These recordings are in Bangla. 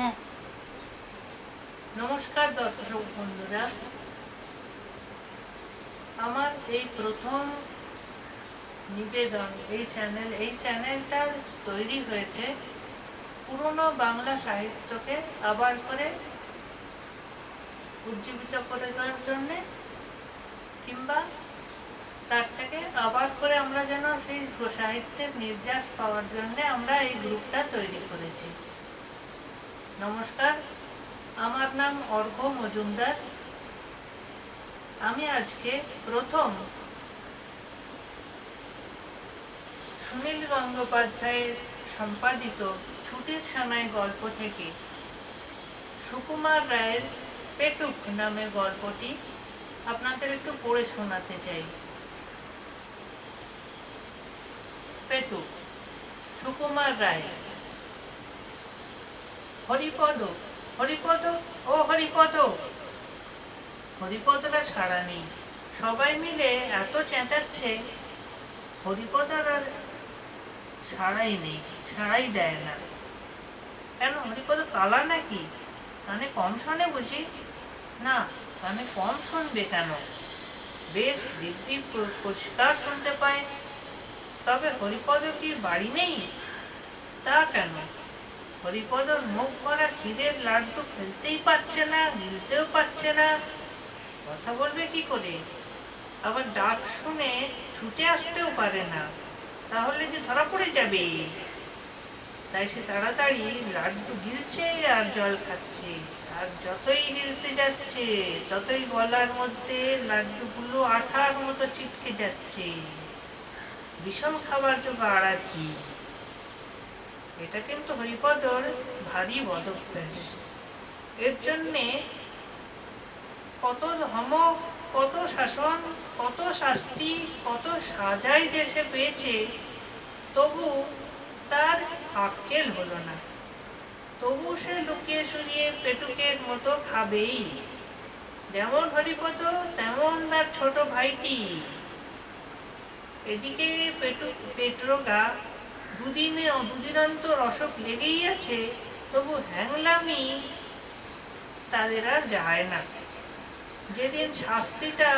হ্যাঁ। নমস্কার দর্শক বন্ধুরা। আমার এই প্রথম নিবেদন, এই চ্যানেল, এই চ্যানেলটা তৈরি হয়েছে পুরনো বাংলা সাহিত্যকে আবার করে উজ্জীবিত করে তোলার জন্যে, কিংবা তার থেকে আবার করে আমরা যেন সেই সাহিত্যের নির্যাস পাওয়ার জন্যে আমরা এই গ্রুপটা তৈরি করেছি। নমস্কার। আমার নাম অর্ঘ্য মজুমদার। আমি আজকে প্রথম সুনীল গঙ্গোপাধ্যায়ের সম্পাদিত ছুটির সানায় গল্প থেকে সুকুমার রায়ের পেটুক নামে গল্পটি আপনাদের একটু পড়ে শোনাতে চাই। পেটুক, সুকুমার রায়। হরিপদ হরিপদ, ও হরিপদ। হরিপদরা সাড়া নেই। সবাই মিলে এত চেঁচাচ্ছে হরিপদর আর সাড়াই নেই সাড়াই দেয় না। কেন, হরিপদ কালা নাকি? কানে কম শোনে বুঝি? না, কানে কম শুনবে কেন? বেশ, দিব্যি পরিষ্কার শুনতে পায়। তবে হরিপদ কি বাড়ি নেই? তা কেন? হরিপদর মুখ করা ক্ষীরের লাড্ডু ফেলতেই পারছে না, গিলতেও পারছে না। কথা বলবে কি করে? আবার ডাক শুনে ছুটে আসতেও পারে না, তাহলে যে ধরা পড়ে যাবে। তাই সে তাড়াতাড়ি লাড্ডু গিলছে আর জল খাচ্ছে। আর যতই গিলতে যাচ্ছে, ততই গলার মধ্যে লাড্ডুগুলো আঠার মতো চিটকে যাচ্ছে। বিষম খাবার জোগাড় আর কি। এটা কিন্তু হরিপদর ভারী বদভ্যাস। এর জন্যে কত ধমক কত শাসন, কত শাস্তি, কত সাজাই যে সে পেয়েছে, তবু তার আক্কেল হলো না। তবু সে লুকিয়ে সুরিয়ে পেটুকের মতো খাবেই। যেমন হরিপদ, তেমন তার ছোট ভাইটি। এদিকে পেটু, পেট্রোগা দুদিনে দুদিনান্তর অসুখ লেগেই আছে, তবু হ্যাংলামি তাদের আর যায় না। যেদিন শাস্তিটা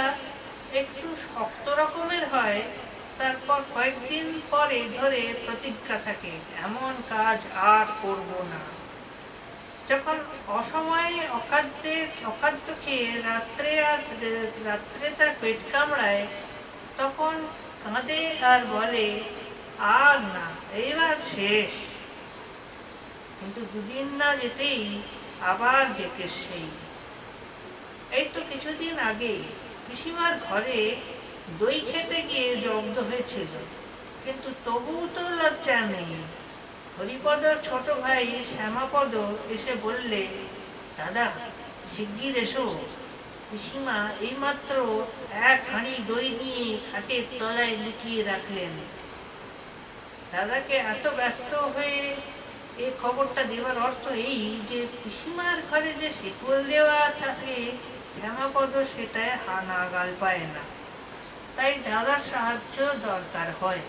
একটু শক্ত রকমের হয়, তারপর কয়েকদিন পরে ধরে প্রতিজ্ঞা থাকে, এমন কাজ আর করব না। যখন অসময়ে অখাদ্যে অখাদ্য খেয়ে রাত্রে আর রাত্রে তার পেট কামড়ায়, তখন কাঁদে আর বলে আর না এইবার শেষ। কিন্তু দুদিন না যেতেই আবার যেতে সেই। এই তো কিছুদিন আগে পিসিমার ঘরে দই খেতে গিয়ে জব্দ হয়েছিল, কিন্তু তবুও তো লজ্জা নেই। হরিপদর ছোট ভাই শ্যামাপদ এসে বললে, দাদা, শিগগির এসো। পিসিমা এইমাত্র এক হাঁড়ি দই নিয়ে খাটের তলায় লুকিয়ে রাখলেন। দাদাকে এত ব্যস্ত হয়ে এই খবরটা দেওয়ার অর্থ এই যে পিসিমার ঘরে যে শিকল দেওয়া থাকে, শ্যামাপদ সেটায় হানা গাল পায় না। তাই দাদার সাহায্য দরকার হয়।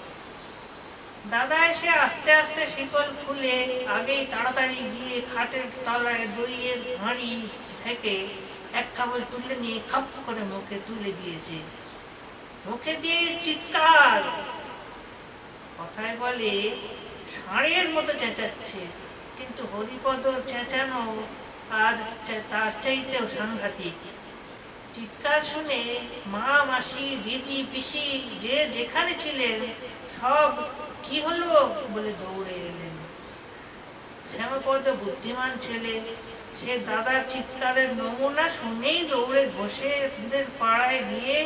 দাদা এসে আস্তে আস্তে শিকল খুলে আগেই তাড়াতাড়ি গিয়ে খাটের তলায় দইয়ের হাঁড়ি থেকে এক কাবল তুলে নিয়ে খাপ করে মুখে তুলে দিয়েছে। মুখে দিয়ে চিৎকার কথায় বলে, ষাঁড়ের মতো চেঁচাচ্ছে। কিন্তু হরিপদর চেঁচানো আর তার চাইতেও সাংঘাতিক। চিৎকার শুনে মা, মাসি দিদি পিসি যে যেখানে ছিলেন, সব কি হলো? বলে দৌড়ে এলেন। শ্যামপদ বুদ্ধিমান ছেলে, সে দাদার চিৎকারের নমুনা শুনেই দৌড়ে ঘষে পাড়ায় গিয়ে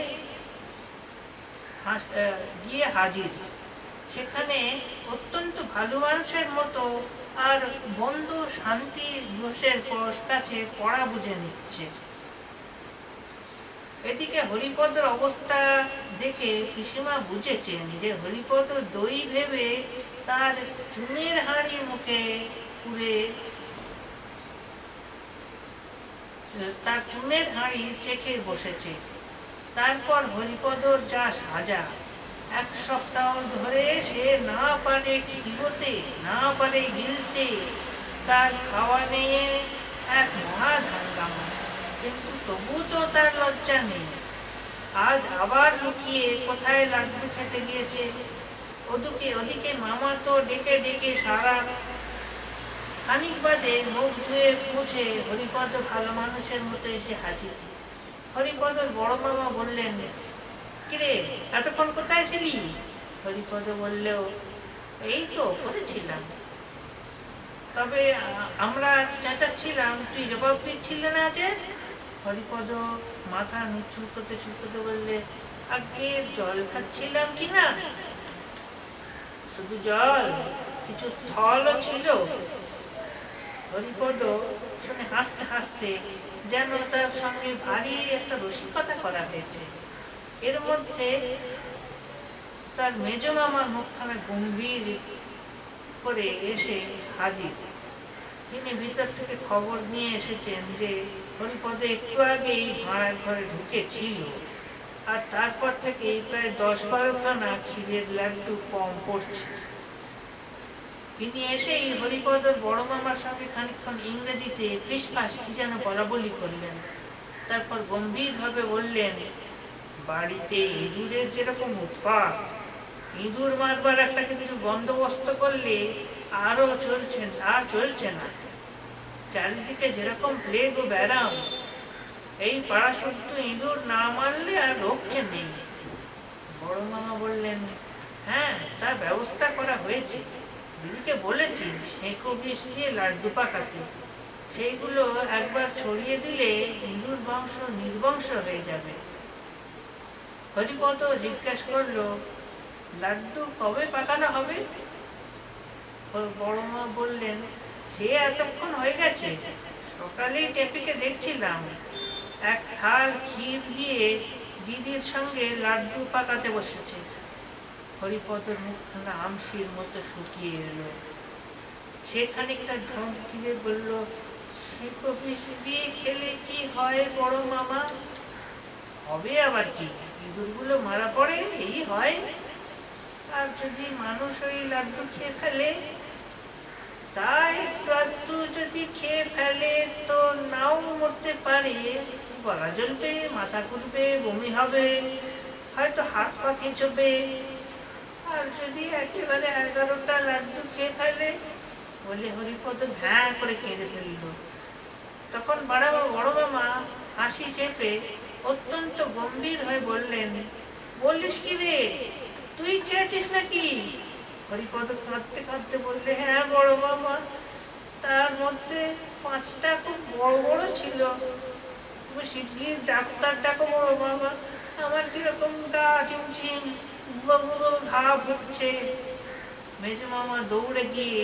গিয়ে হাজির। সেখানে অত্যন্ত ভালো মানুষের মতো আর বন্ধু শান্তি ঘোষের কাছে পড়া বুঝে নিচ্ছে। এদিকে হরিপদর অবস্থা দেখে পিসিমা বুঝেছেন যে হরিপদ দই ভেবে তার চুনের হাড়ি মুখে পুরে, তার চুনের হাড়ি চেখে বসেছে। তারপর হরিপদর যা সাজা এক সপ্তাহ ধরে সে না পারে গিলতে না পারে গিলতে, তার খাওয়া নিয়ে এক মহা হাঙ্গামা কিন্তু তবু তো তার লজ্জা নেই। আজ আবার লুকিয়ে কোথায় লাড্ডু খেতে গিয়েছে? ওদিকে ওদিকে মামা তো ডেকে ডেকে সারা খানিক বাদে মুখ ধুয়ে মুছে হরিপদ ভালো মানুষের মতো এসে হাজির। হরিপদর বড় মামা বললেন কিরে, এতক্ষণ কোথায় ছিলি? হরিপদ বললেও এই তো করেছিলাম তবে আমরা চেঁচাচ্ছিলাম তুই জবাব দিচ্ছিলে না যে? হরিপদ মাথা করতে চুলকোতে বললে, আগে জল খাচ্ছিলাম কি না? শুধু জল, কিছু স্থলও ছিল। হরিপদ শুনে হাসতে হাসতে যেন তার সঙ্গে ভারী একটা রসিকতা করা হয়েছে। এর মধ্যে তার মেজ মামার মুখখানা গম্ভীর করে এসে হাজির। তিনি ভিতর থেকে খবর নিয়ে এসেছেন যে হরিপদ একটু আগেই ভাড়ার ঘরে ঢুকেছিল আর তারপর থেকে এই প্রায় দশ বারোখানা ক্ষীরের লাড্ডু কম পড়ছে। তিনি এসেই হরিপদর বড় মামার সঙ্গে খানিকক্ষণ ইংরেজিতে ফিসফাস কি যেন বলা বলি করলেন। তারপর গম্ভীরভাবে বললেন বাড়িতে ইঁদুরের যেরকম উৎপাত, ইঁদুর মারবার একটা কিছু বন্দোবস্ত করলে আরও চলছে আর চলছে না। চারিদিকে যেরকম প্লেগ ও ব্যারাম, এই পাড়া শুদ্ধ ইঁদুর না মারলে আর রক্ষে নেই। বড় মামা বললেন হ্যাঁ তার ব্যবস্থা করা হয়েছে। দিদিকে বলেছি সেঁকো বিষ দিয়ে লাড্ডু পাকাতে। সেইগুলো একবার ছড়িয়ে দিলে ইঁদুর বংশ নির্বংশ হয়ে যাবে। হরিপদ জিজ্ঞেস করল, লাড্ডু কবে পাকানো হবে? ওর বড় মা বললেন, সে এতক্ষণ হয়ে গেছে। সকালেই টেপিকে দেখছিলাম। এক থাল ক্ষীর দিয়ে দিদির সঙ্গে লাড্ডু পাকাতে বসেছে। হরিপদর মুখখানা আমসির মতো শুকিয়ে এলো। সে খানিকটা ঢং ফিরে বলল কপিস দিয়ে খেলে কি হয় বড় মামা? হবে আবার কি? ইঁদুরগুলো মারা পড়ে, এই হয়। আর যদি মানুষ ওই লাড্ডু খেয়ে ফেলে তাই একটু আধটু যদি খেয়ে ফেলে, তো নাও মরতে পারে। গলা জ্বলবে, মাথা ঘুরবে, বমি হবে, হয়তো হাত পা খেঁচবে। আর যদি একেবারে এগারোটা লাড্ডু খেয়ে ফেলে বলে হরিপদ ভ্যাঁ করে কেঁদে ফেলল। তখন বাড়াবা বড় মামা হাসি চেপে অত্যন্ত গম্ভীর হয়ে বললেন, বলিস কি রে, তুই খেয়েছিস নাকি? হরিপদ কাঁদতে কাঁদতে বললে হ্যাঁ বড় বাবা, তার মধ্যে পাঁচটা খুব বড় বড় ছিল। তুমি শিগগির ডাক্তার ডাকো বড় মামা আমার কীরকম গা চিমচিম ভাব হচ্ছে। মেজ মামা দৌড়ে গিয়ে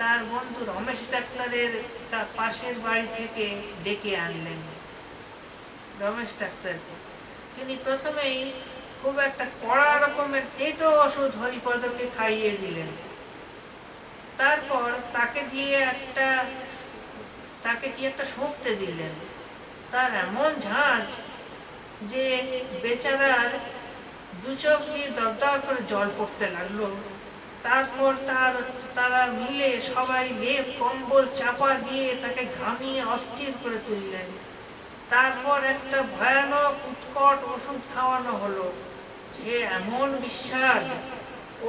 তার বন্ধু রমেশ ডাক্তারের পাশের বাড়ি থেকে ডেকে আনলেন। রমেশ ডাক্তারকে। তিনি প্রথমেই খুব একটা কড়া রকমের তেতো ওষুধ হরিপদকে খাইয়ে দিলেন। তারপর তাকে দিয়ে একটা, তাকে কি একটা সঁপতে দিলেন। তার এমন ঝাঁজ যে বেচারার দু চোখ দিয়ে দরদর করে জল পড়তে লাগল। তারপর তার, তারা মিলে সবাই লেপ, কম্বল চাপা দিয়ে তাকে ঘামিয়ে অস্থির করে তুললেন। তারপর একটা ভয়ানক উৎকট ওষুধ খাওয়ানো হলো। সে এমন বিস্বাদ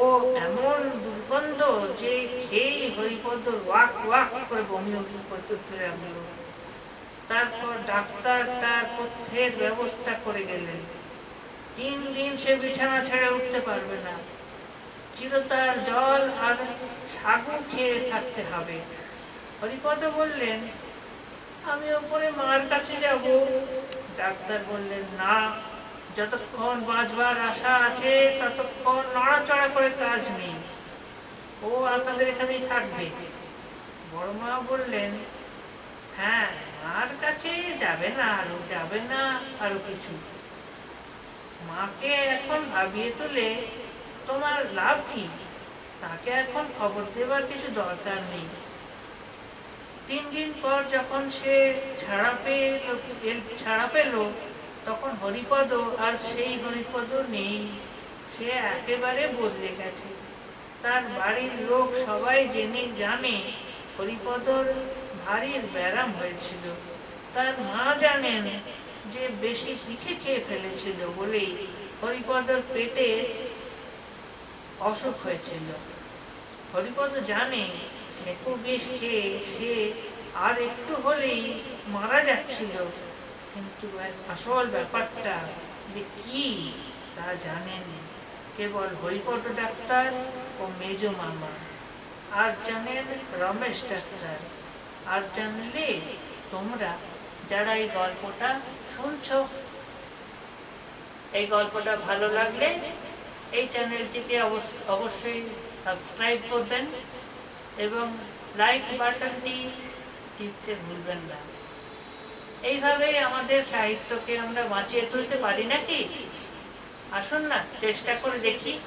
ও এমন দুর্গন্ধ যে খেয়েই হরিপদ ওয়াক ওয়াক করে বমি বমি করতে লাগল। তারপর ডাক্তার তার পথ্যের ব্যবস্থা করে গেলেন। তিন দিন সে বিছানা ছেড়ে উঠতে পারবে না। চিরতার জল আর সাগু খেয়ে থাকতে হবে। হরিপদ বললেন আমি ওপরে মার কাছে যাব। ডাক্তার বললেন, না, যতক্ষণ বাঁচবার আশা আছে, ততক্ষণ নড়াচড়া করে কাজ নেই। ও আপনাদের এখানেই থাকবে। বড় মা বললেন হ্যাঁ মার কাছে যাবে না, আরও যাবে না, আরও কিছু। মাকে এখন ভাবিয়ে তোলে তোমার লাভ কি? তাকে এখন খবর দেবার কিছু দরকার নেই। তিন দিন পর যখন সে ছাড়া পেল ছাড়া পেল, তখন হরিপদ আর সেই হরিপদ নেই। সে একেবারে বদলে গেছে। তার বাড়ির লোক সবাই জেনে জানে হরিপদর ভারীর ব্যারাম হয়েছিল। তার মা জানেন যে বেশি পিঠে খেয়ে ফেলেছিল বলেই হরিপদর পেটে অসুখ হয়েছিল। হরিপদ জানে সে আর একটু হলেই মারা যাচ্ছিল। কিন্তু আসল ব্যাপারটা যে কি, তা জানেন কেবল ডাক্তার ও মেজ মামা। আর জানেন রমেশ ডাক্তার। আর জানলে তোমরা যারা এই গল্পটা শুনছো। এই গল্পটা ভালো লাগলে এই চ্যানেলটিকে অবশ্য- অবশ্যই সাবস্ক্রাইব করবেন। এবং লাইক বাটনটি টিপতে ভুলবেন না। এইভাবেই আমাদের সাহিত্যকে আমরা বাঁচিয়ে তুলতে পারি নাকি? আসুন না, চেষ্টা করে দেখি।